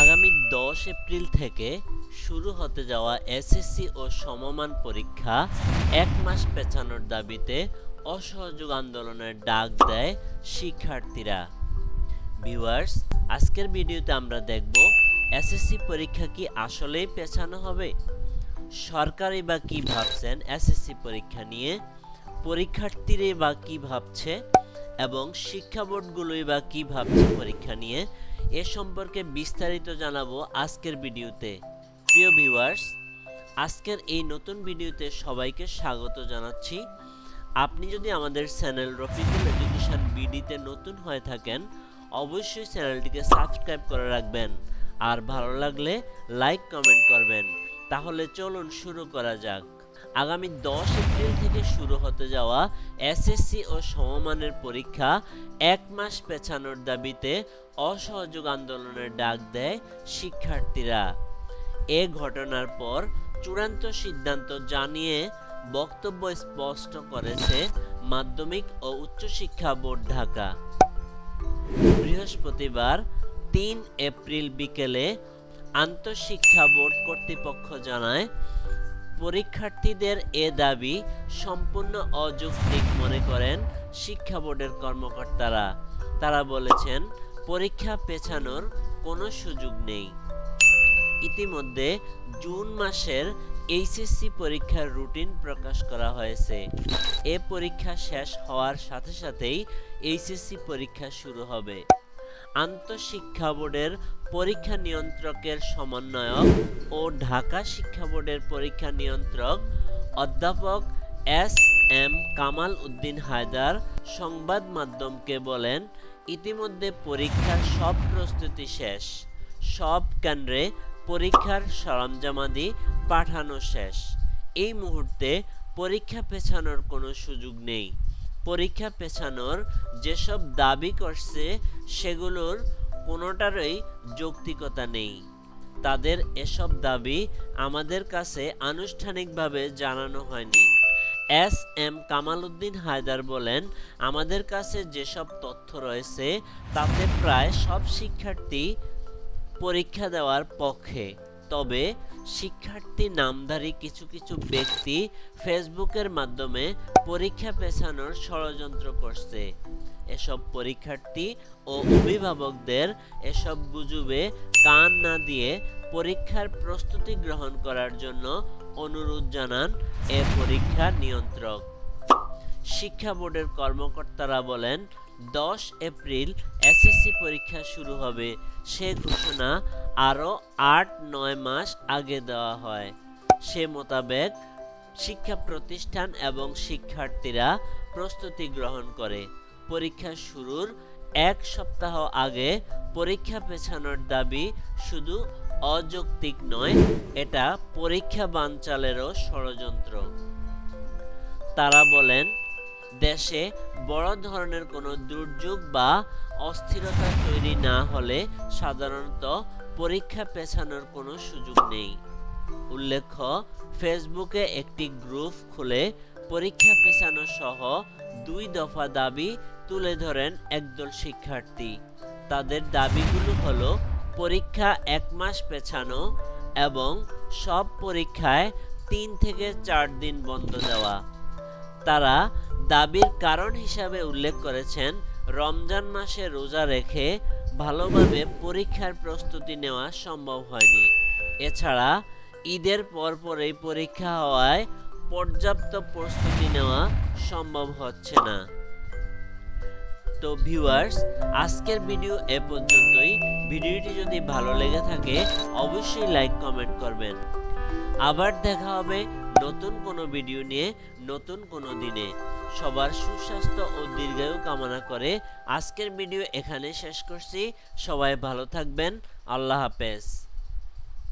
আগামী দশ এপ্রিল থেকে শুরু হতে যাওয়া এসএসসি ও সমমান পরীক্ষা এক মাস পেছানোর দাবিতে অসহযোগ আন্দোলনের ডাক দেয় শিক্ষার্থীরা। ভিউয়ার্স আজকের ভিডিওতে আমরা দেখব এসএসসি পরীক্ষা কি আসলেই পেছানো হবে? সরকারই বা কি ভাবছেন এসএসসি পরীক্ষা নিয়ে? পরীক্ষার্থীরাই বা কি ভাবছে? এবং শিক্ষা বোর্ডগুলোই বা কি ভাবছে পরীক্ষা নিয়ে, এ সম্পর্কে বিস্তারিত জানাব আজকের ভিডিওতে। প্রিয় ভিউয়ার্স, আজকের এই নতুন ভিডিওতে সবাইকে স্বাগত জানাচ্ছি। আপনি যদি আমাদের চ্যানেল রফিকুল এডুকেশন বিডিতে নতুন হয়ে থাকেন, অবশ্যই চ্যানেলটিকে সাবস্ক্রাইব করে রাখবেন। আর ভালো লাগলে লাইক, কমেন্ট করবেন। তাহলে চলুন শুরু করা যাক। আগামী দশ এপ্রিল থেকে শুরু হতে যাওয়া এসএসসি ও সমমানের পরীক্ষা এক মাস পেছানোর দাবিতে অসহযোগ আন্দোলনের ডাক দেয় শিক্ষার্থীরা। এ ঘটনার পর চূড়ান্ত সিদ্ধান্ত জানিয়ে বক্তব্য স্পষ্ট করেছে মাধ্যমিক ও উচ্চশিক্ষা বোর্ড ঢাকা। বৃহস্পতিবার তিন এপ্রিল বিকেলে আন্তঃশিক্ষা বোর্ড কর্তৃপক্ষ জানায় পরীক্ষার্থীদের এ দাবি সম্পূর্ণ অযৌক্তিক মনে করেন শিক্ষা বোর্ডের কর্মকর্তারা। তারা বলেছেন, পরীক্ষা পেছানোর কোনো সুযোগ নেই। ইতিমধ্যে জুন মাসের এইচএসসি পরীক্ষার রুটিন প্রকাশ করা হয়েছে। এ পরীক্ষা শেষ হওয়ার সাথে সাথেই এইচএসসি পরীক্ষা শুরু হবে। আন্তঃশিক্ষা বোর্ডের পরীক্ষা নিয়ন্ত্রকের সমন্বয়ক ও ঢাকা শিক্ষা বোর্ডের পরীক্ষা নিয়ন্ত্রক অধ্যাপক এস এম কামাল উদ্দিন হায়দার সংবাদ মাধ্যমকে বলেন, ইতিমধ্যে পরীক্ষার সব প্রস্তুতি শেষ। সব কেন্দ্রে পরীক্ষার সরঞ্জামাদি পাঠানো শেষ। এই মুহূর্তে পরীক্ষা পেছানোর কোনো সুযোগ নেই। পরীক্ষা পেছানোর যেসব দাবি করছে, সেগুলোর কোনোটারই যৌক্তিকতা নেই। তাদের এসব দাবি আমাদের কাছে আনুষ্ঠানিকভাবে জানানো হয়নি। এস এম কামাল উদ্দিন হায়দার বলেন, আমাদের কাছে যেসব তথ্য রয়েছে, তাতে প্রায় সব শিক্ষার্থী পরীক্ষা দেওয়ার পক্ষে। তবে শিক্ষার্থী, নামধারী কিছু কিছু ব্যক্তি ফেসবুকের মাধ্যমে পরীক্ষা পেছানোর ষড়যন্ত্র করছে। এসব পরীক্ষার্থী ও অভিভাবকদের এসব গুজবে কান না দিয়ে পরীক্ষার প্রস্তুতি গ্রহণ করার জন্য অনুরোধ জানান এ পরীক্ষা নিয়ন্ত্রক। শিক্ষা বোর্ডের কর্মকর্তারা বলেন দশ এপ্রিল এসএসসি পরীক্ষা শুরু হবে। সে ঘোষণা আরও আট নয় মাস আগে দেওয়া হয়। সে মোতাবেক শিক্ষা প্রতিষ্ঠান এবং শিক্ষার্থীরা প্রস্তুতি গ্রহণ করে। পরীক্ষা শুরুর এক সপ্তাহ আগে পরীক্ষা পেছানোর দাবি শুধু অযৌক্তিক নয়, এটা পরীক্ষা বানচালেরও ষড়যন্ত্র। তারা বলেন দেশে বড় ধরনের কোনো দুর্যোগ বা অস্থিরতা তৈরি না হলে সাধারণত পরীক্ষা পেছানোর কোনো সুযোগ নেই। উল্লেখ্য, ফেসবুকে একটি গ্রুপ খুলে পরীক্ষা পেছানো সহ দুই দফা দাবি তুলে ধরেন একদল শিক্ষার্থী। তাদের দাবিগুলো হলো পরীক্ষা এক মাস পেছানো এবং সব পরীক্ষায় তিন থেকে চার দিন বন্ধ দেওয়া। তারা দাবির কারণ হিসাবে উল্লেখ করেছেন, রমজান মাসে রোজা রেখে ভালোভাবে পরীক্ষার প্রস্তুতি নেওয়া সম্ভব হয়নি। এছাড়া, ঈদের পরপরই পরীক্ষা হওয়ায় পর্যাপ্ত প্রস্তুতি নেওয়া সম্ভব হচ্ছে না। তো ভিউয়ার্স, আজকের ভিডিও এ পর্যন্তই। ভিডিওটি যদি ভালো লেগে থাকে, অবশ্যই লাইক, কমেন্ট করবেন। আবার দেখা হবে নতুন কোনো ভিডিও নিয়ে, নতুন কোনো দিনে সবার সুস্বাস্থ্য ও দীর্ঘায়ু কামনা করে আজকের ভিডিও এখানে শেষ করছি। সবাই ভালো থাকবেন। আল্লাহ হাফেজ।